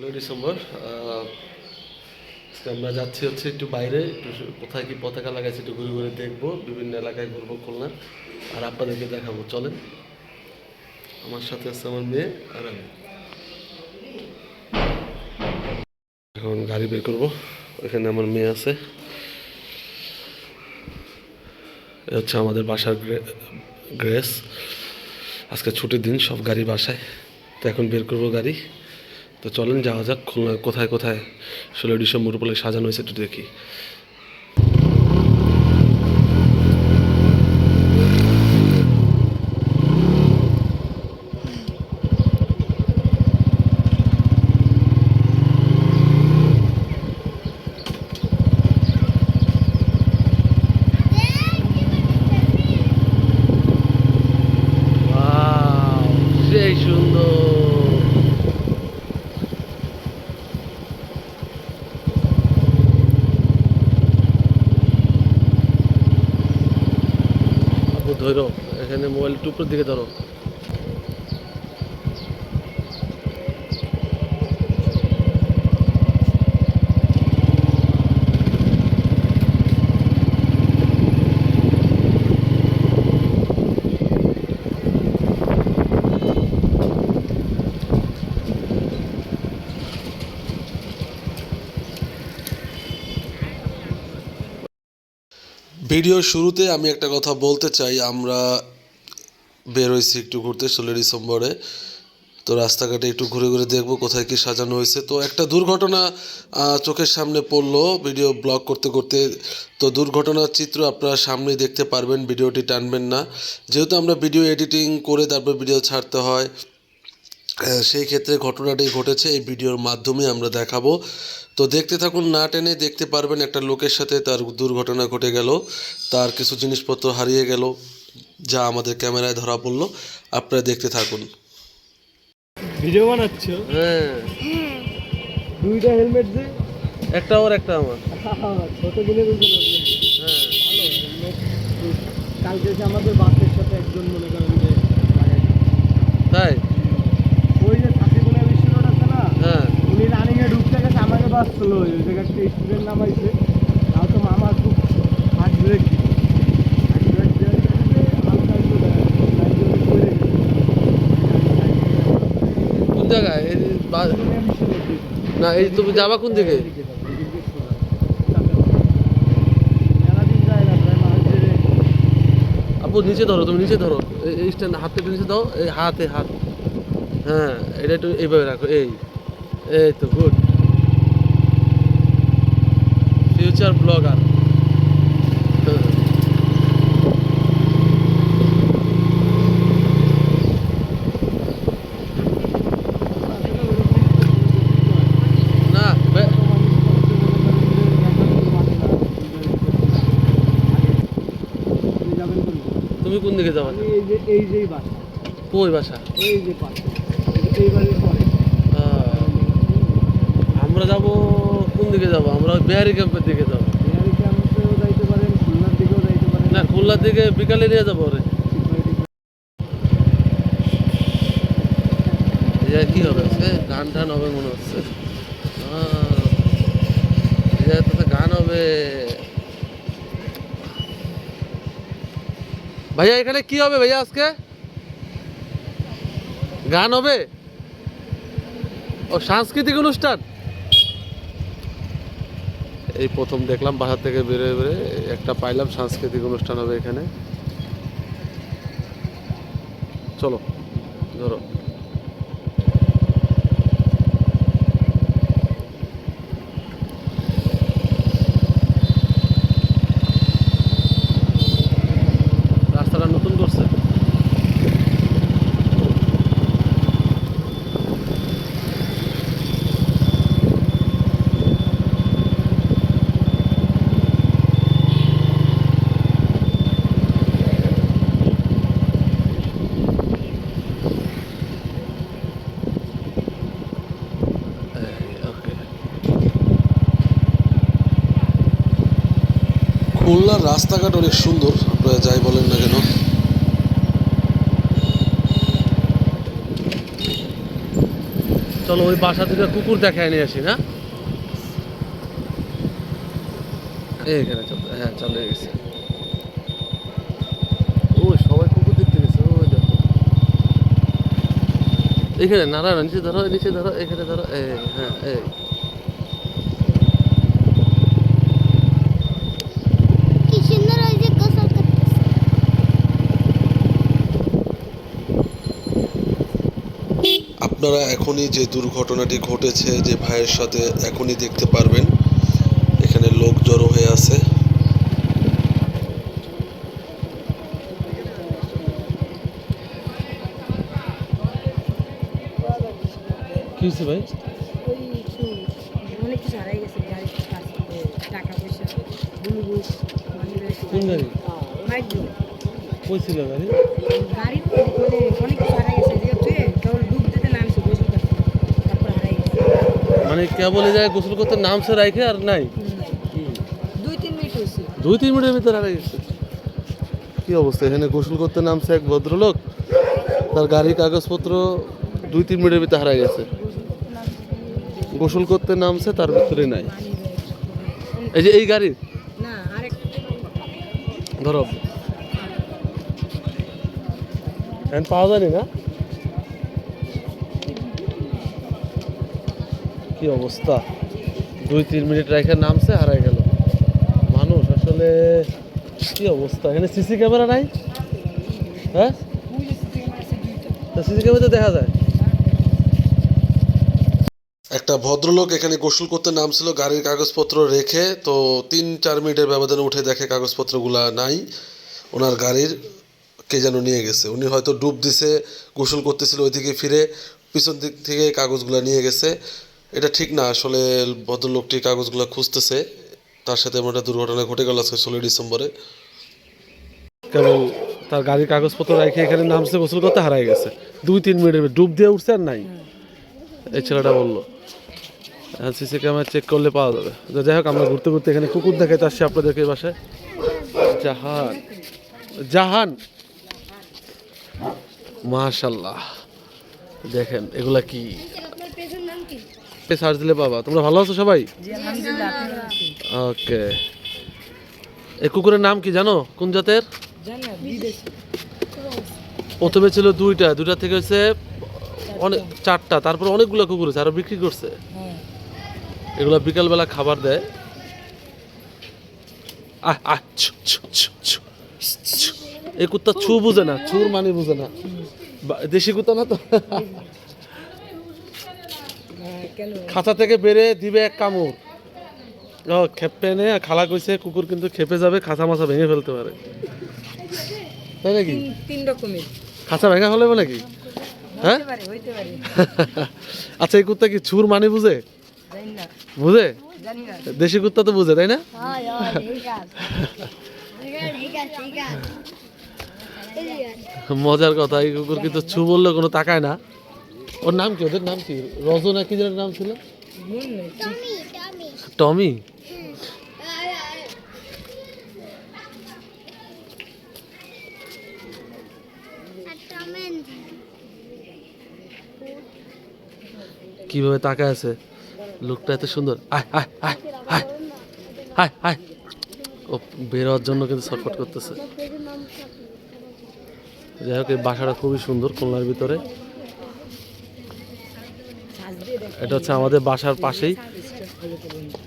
ষোলোই ডিসেম্বর। আমরা যাচ্ছি হচ্ছে একটু বাইরে, একটু কোথায় কি পতাকা লাগাইছে একটু ঘুরে ঘুরে দেখব, বিভিন্ন এলাকায় ঘুরবো খুলনার আর আপনাদেরকে দেখাবো, চলেন। আমার সাথে আছে আমার মেয়ে আর আমি। এখন গাড়ি বের করব ওখানে আমার মেয়ে আছে। হচ্ছে আমাদের বাসার গ্রে- গ্রেস। আজকে ছুটির দিন, সব গাড়ি বাসায়। তো এখন বের করব গাড়ি। তো চলেন যাওয়া যাক কোথায় কোথায়? ষোলো ডিসেম্বর উপলক্ষে সাজানো হয়েছে একটু দেখি Wow, সেই সুন্দর আপু ধরো এখানে মোবাইল টুপের দিকে ধরো। ভিডিওর শুরুতে আমি একটা কথা বলতে চাই। আমরা বের হয়েছি একটু ঘুরতে ষোলোই ডিসেম্বরে। তো রাস্তাঘাটে একটু ঘুরে ঘুরে দেখব কোথায় কি সাজানো হয়েছে। তো একটা দুর্ঘটনা চোখের সামনে পড়ল ভিডিও ব্লগ করতে করতে। তো দুর্ঘটনার চিত্র আপনারা সামনেই দেখতে পারবেন, ভিডিওটি টানবেন না। যেহেতু আমরা ভিডিও এডিটিং করে তারপর ভিডিও ছাড়তে হয় সেই ক্ষেত্রে ঘটনাটি ঘটেছে, এই ভিডিওর মাধ্যমে আমরা দেখাবো। তো দেখতে থাকুন না টেনে দেখতে পারবেন একটা লোকের সাথে তার দুর্ঘটনা ঘটে গেল তার কিছু জিনিসপত্র হারিয়ে গেল যা আমাদের ক্যামেরায় ধরা পড়ল। আপনারা দেখতে থাকুন। ভিডিও বানাচ্ছ? হ্যাঁ। দুইটা হেলমেট যে? একটা ওর একটা আমার। ছোট দিনে হ্যাঁ। ভালো কালকে আমাদের বাসের সাথে একজন মনে করেন যে তাই ওই যে সাথী বলে বিশ্বরোড আছে না হ্যাঁ উনি রানিং এ ঢুকতে গেছে আমাকে বাস ছিল ওই জায়গায় একটা স্টুডেন্ট নামাইছে, তাও তো মামা খুব হার্ট ব্রেক। কোন জায়গায়। না, এই তুমি যাবা কোন দিকে? আপু, নিচে ধরো, তুমি নিচে ধরো। এই- স্ট্যান্ড হাতটা একটু নিচে দাও, এই হাতে হাত। হ্যাঁ এটা একটু এইভাবে রাখো, এই। এই তো গুড ফিউচার ব্লগার তুমি কোন দিকে যাবা? এই যে এই যেই বাসা। কই বাসা? এই যে পাশে এই বাড়ির পরে আমরা যাব দিকে যাব আমরা বিহারি ক্যাম্পের দিকে যাব। না খুলনার দিকে বিকালে নিয়ে যাব রে এই কি হবে গান টান হবে মনে হচ্ছে। গান হবে। ভাইয়া এখানে কি হবে ভাইয়া আজকে? গান হবে? ও সাংস্কৃতিক অনুষ্ঠান? এই প্রথম দেখলাম বাসার থেকে বেরোয় বেরোয় একটা পাইলাম, সাংস্কৃতিক অনুষ্ঠান হবে এখানে। চলো, ধরো রাস্তাটা নতুন করছে এই, ওকে খুলনার রাস্তাঘাট অনেক সুন্দর, আপনারা যাই বলেন না কেন। চলো ওই বাসা থেকে কুকুর দেখায় নিয়ে আসি, না? এইখানে চল হ্যাঁ চলে গেছে। ও সবাই কুকুর দেখতে গেছে, ওই এখানে নারায়ণ নিচে ধরো নিচে ধরো এখানে ধরো হ্যাঁ এই কি সুন্দর ওই যে গোসল করতেছে আপনারা এখনই যে দুর্ঘটনাটি ঘটেছে যে ভাইয়ের সাথে এখনই দেখতে পারবেন। এখানে লোক জড়ো হয়ে আছে। কি হয়েছে ভাই? কোন গাড়ি? কই ছিল গাড়ি? গাড়ি মানে অনেক কিছু হারাই গেছে। মানে কেবলে যায় গোসল করতে নামছে রাইখে আর নাই। দুই তিন মিনিট হয়েছে। দুই তিন মিনিটের ভিতরে হারা গেছে। কি অবস্থা? এখানে গোসল করতে নামছে এক ভদ্রলোক। তার গাড়ির কাগজপত্র দুই তিন মিনিটের ভিতরে হারা গেছে। গোসল করতে নামছে তার ভিতরে নাই। এই যে এই গাড়ি। না আরেক ধরো। এখন পাওয়া যায়নি না? কি অবস্থা? দুই, তিন মিনিট রেখে নামছে হারাই গেল। মানুষ, আসলে কি অবস্থা? এখানে সিসি ক্যামেরা নাই? হ্যাঁ? সিসি ক্যামেরা দেখা যায়। একটা ভদ্রলোক এখানে গোসল করতে নামছিল, গাড়ির কাগজপত্র রেখে, তো তিন, চার মিনিটের ব্যবধানে উঠে দেখে কাগজপত্রগুলা নাই। ওনার গাড়ির কে যেন নিয়ে গেছে। উনি হয়তো ডুব দিছে, গোসল করতেছিল, ওইদিকে ফিরে পিছন দিক থেকে কাগজগুলো নিয়ে গেছে। এটা ঠিক না, আসলে ভদ্রলোকটি কাগজগুলো খুঁজতেছে, তার সাথে এমন একটা দুর্ঘটনা ঘটে গেল আজকে ষোলোই ডিসেম্বরে। কেবল তার গাড়ির কাগজপত্র রেখে এখানে নামছে, গোসল করতে হারাই গেছে। দুই, তিন ভিতরে ডুব দিয়ে উঠছে আর নাই। এই ছেলেটা বলল সিসি ক্যামেরা চেক করলে পাওয়া যাবে। যাই হোক, আমরা ঘুরতে ঘুরতে এখানে কুকুর দেখাতে আসছি আপনাদেরকে এই বাসায়। জাহান জাহান! মাশাল্লাহ দেখেন এগুলা কি? কি সার্চ দিলে পাবা। তোমরা ভালো আছো সবাই? ওকে এই কুকুরের নাম কি জানো? কোন জাতের? প্রথমে ছিল দুইটা। দুইটা থেকে হচ্ছে অনেক চারটা। তারপর অনেকগুলো কুকুর আছে আরও বিক্রি করছে। হ্যাঁ। এগুলো বিকালবেলা খাবার দেয়। আহ আহ। এই কুত্তা ছু বুঝে না ছুর মানে বুঝে না। দেশি কুত্তা না তো? খাঁচা থেকে বেরে দিবে এক কামড়। ও খেপে নে খালা কইছে কুকুর কিন্তু খেপে যাবে খাঁচা মাছা ভেঙে ফেলতে পারে। তাই নাকি? তিন রকমের। খাঁচা ভেঙা হলে নাকি? হ্যাঁ? হইতে পারে হইতে পারে। আচ্ছা এই কুত্তা কি ছুর মানে বুঝে? বুঝে? দেশি কুত্তা তো বুঝে তাই না? মজার কথা এই কুকুর কিন্তু ছু বললে কোনো তাকায় না। ওর নাম কি? ওদের নাম কি? রজনা কি যেন নাম ছিল? টমি। কীভাবে তাকায় আছে? লোকটা এত সুন্দর। আয় আয় আয় আয় আয় আয়। ও বের হওয়ার জন্য কিন্তু ছটফট করতেছে। যাই হোক, এই বাসাটা খুবই সুন্দর, খুলনার ভিতরে। এটা হচ্ছে আমাদের বাসার পাশেই।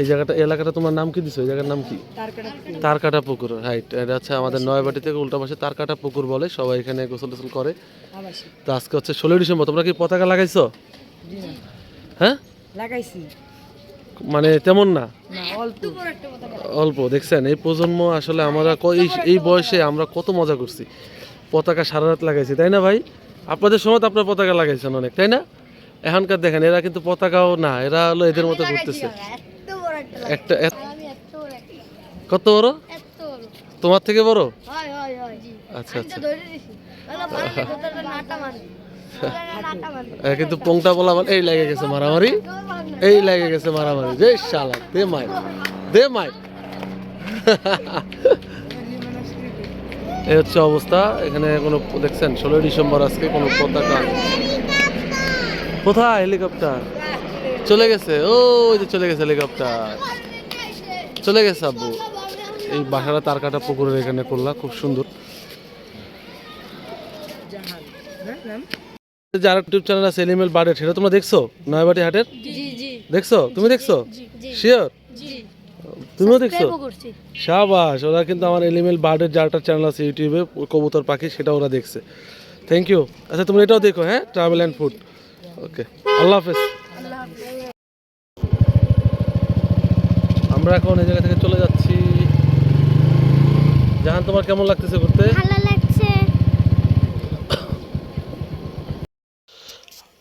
এই জায়গাটা এলাকাটা তোমার নাম কি দিছো? এই জায়গার নাম কি? তার কাটা তারকাটা পুকুর রাইট এটা হচ্ছে আমাদের নয়াবাটি থেকে উল্টা পাশে তারকাটা পুকুর বলে সবাই এখানে গোসল টোসল করে। তো আজকে হচ্ছে ষোলোই ডিসেম্বর তোমরা কি পতাকা লাগাইছো? হ্যাঁ? লাগাইছি। মানে তেমন না? অল্প। দেখছেন? এই প্রজন্ম আসলে আমরা এই এই বয়সে আমরা কত মজা করছি। পতাকা সারা রাত লাগাইছি তাই না ভাই? আপনাদের সময় তো আপনার পতাকা লাগাইছেন অনেক তাই না? এখনকার দেখেন এরা কিন্তু পতাকাও না এরা হলো এদের মতো ঘুরতেছে। একটা কত বড়? তোমার থেকে বড়? আচ্ছা আচ্ছা। কিন্তু পোংটা বলা বলে এই লেগে গেছে মারামারি। এই লেগে গেছে মারামারি। যে শালা দে মাই দে মাই এই হচ্ছে অবস্থা। এখানে কোনো দেখছেন ষোলোই ডিসেম্বর আজকে কোনো পতাকা কোথায় হেলিকপ্টার? চলে গেছে ও ওই যে চলে গেছে হেলিকপ্টার। চলে গেছে আব্বু। এই বাসাটা তার কাটা পুকুরের এখানে করলা খুব সুন্দর। যার ইউটিউব চ্যানেল আছে এলিমেল বার্ডের সেটা তোমরা দেখছ? নয়াবাটি হাটের? দেখছ? তুমি দেখছ? শিওর তুমিও দেখছ? শাবাশ ওরা কিন্তু আমার এলিমেল বার্ডের যারটা চ্যানেল আছে ইউটিউবে কবুতর পাখি সেটা ওরা দেখছে। থ্যাংক ইউ আচ্ছা তুমি এটাও দেখো হ্যাঁ? ট্রাভেল অ্যান্ড ফুড ওকে আল্লাহ হাফেজ। আমরা এখন এই জায়গা থেকে চলে যাচ্ছি। জাহান তোমার কেমন লাগতেছে ঘুরতে? ভালো লাগছে।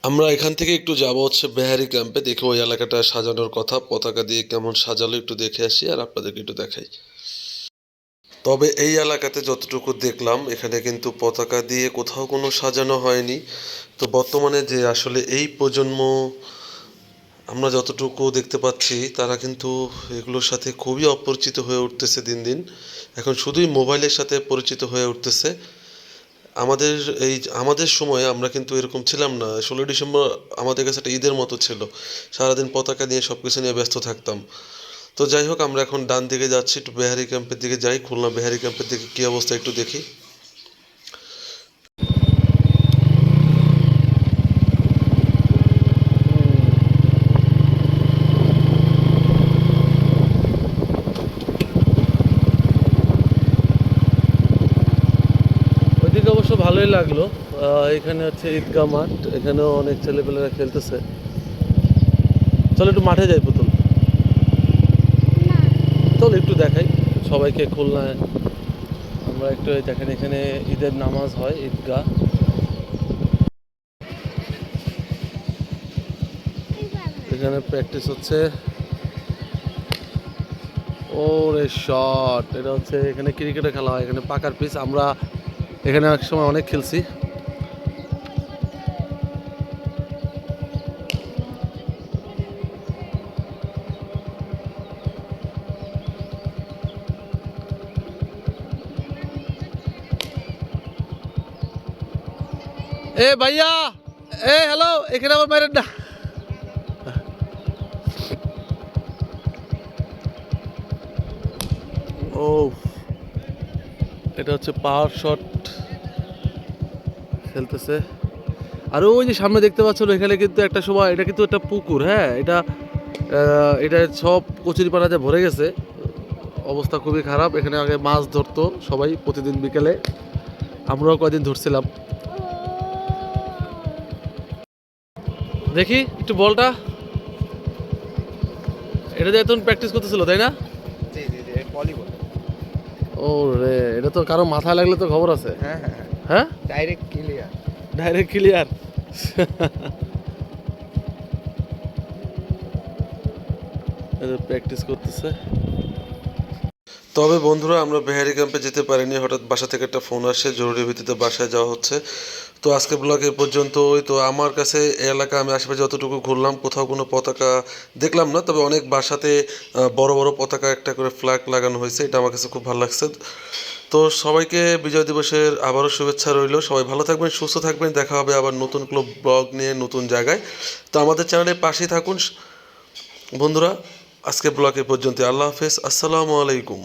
আমরা এখান থেকে একটু যাব হচ্ছে বেহারি ক্যাম্পে দেখে ওই এলাকাটা সাজানোর কথা পতাকা দিয়ে কেমন সাজালো একটু দেখে আসি আর আপনাদেরকে একটু দেখাই। তবে এই এলাকাতে যতটুকু দেখলাম, এখানে কিন্তু পতাকা দিয়ে কোথাও কোনো সাজানো হয়নি। তো বর্তমানে যে আসলে এই প্রজন্ম, আমরা যতটুকু দেখতে পাচ্ছি, তারা কিন্তু এগুলোর সাথে খুবই অপরিচিত হয়ে উঠতেছে দিন দিন। এখন শুধুই মোবাইলের সাথে পরিচিত হয়ে উঠতেছে। আমাদের এই, আমাদের সময়ে আমরা কিন্তু এরকম ছিলাম না। ষোলোই ডিসেম্বর আমাদের কাছে একটা ঈদের মতো ছিল। সারাদিন পতাকা নিয়ে সব কিছু নিয়ে ব্যস্ত থাকতাম। তো যাই হোক, আমরা এখন ডান দিকে যাচ্ছি, একটু বেহারি ক্যাম্পের দিকে যাই, খুলনা বেহারি ক্যাম্পের দিকে কী অবস্থা একটু দেখি। অবশ্য ভালোই লাগল। এখানে হচ্ছে ঈদগাহ মাঠ, এখানেও অনেক ছেলেপেলেরা খেলতেছে। চলো একটু মাঠে যাই চলো একটু দেখাই। সবাইকে খুলনায় আমরা একটু দেখেন, এখানে ঈদের নামাজ হয়, ঈদগাহ। এখানে প্র্যাকটিস হচ্ছে। ও রে শট এটা হচ্ছে এখানে ক্রিকেটে খেলা হয়, এখানে পাকার পিচ আমরা এখানে এক সময় অনেক খেলছি। এ ভাইয়া, এ হ্যালো এখানে আমার বাইরের না। ও, এটা হচ্ছে পাওয়ার শট খেলতেছে। আর ওই যে সামনে দেখতে পাচ্ছ এখানে কিন্তু একটা সময়, এটা কিন্তু একটা পুকুর হ্যাঁ? এটা এটা সব কচুরিপানাতে ভরে গেছে। অবস্থা খুবই খারাপ। এখানে আগে মাছ ধরতো সবাই প্রতিদিন বিকেলে। আমরাও কয়দিন ধরছিলাম। দেখি একটু বলটা। এটা দিয়ে তখন প্র্যাকটিস করতেছিল তাই না? জি জি জি ভলিবল ও রে এটা তো কারও মাথায় লাগলে তো খবর আছে। হ্যাঁ হ্যাঁ direct clear direct clear practice করতেছে। তবে বন্ধুরা আমরা বেহারি ক্যাম্পে যেতে পারিনি। হঠাৎ বাসা থেকে একটা ফোন আসে। জরুরি ভিত্তিতে বাসায় যাওয়া হচ্ছে। তো আজকে ব্লগ এ পর্যন্তই তো আমার কাছে এলাকা, আমি আশেপাশে যতটুকু ঘুরলাম, কোথাও কোনো পতাকা দেখলাম না, তবে অনেক বাসাতে বড় বড় পতাকা একটা করে ফ্ল্যাগ লাগানো হয়েছে, এটা আমার কাছে খুব ভালো লাগছে। তো সবাইকে বিজয় দিবসের আবারও শুভেচ্ছা রইল, সবাই ভালো থাকবেন, সুস্থ থাকবেন, দেখা হবে আবার নতুন কোনো ব্লগ নিয়ে, নতুন জায়গায়। তো আমাদের চ্যানেলের পাশেই থাকুন, বন্ধুরা আজকে ব্লগ এ পর্যন্ত আল্লাহ হাফেজ, আসসালামু আলাইকুম।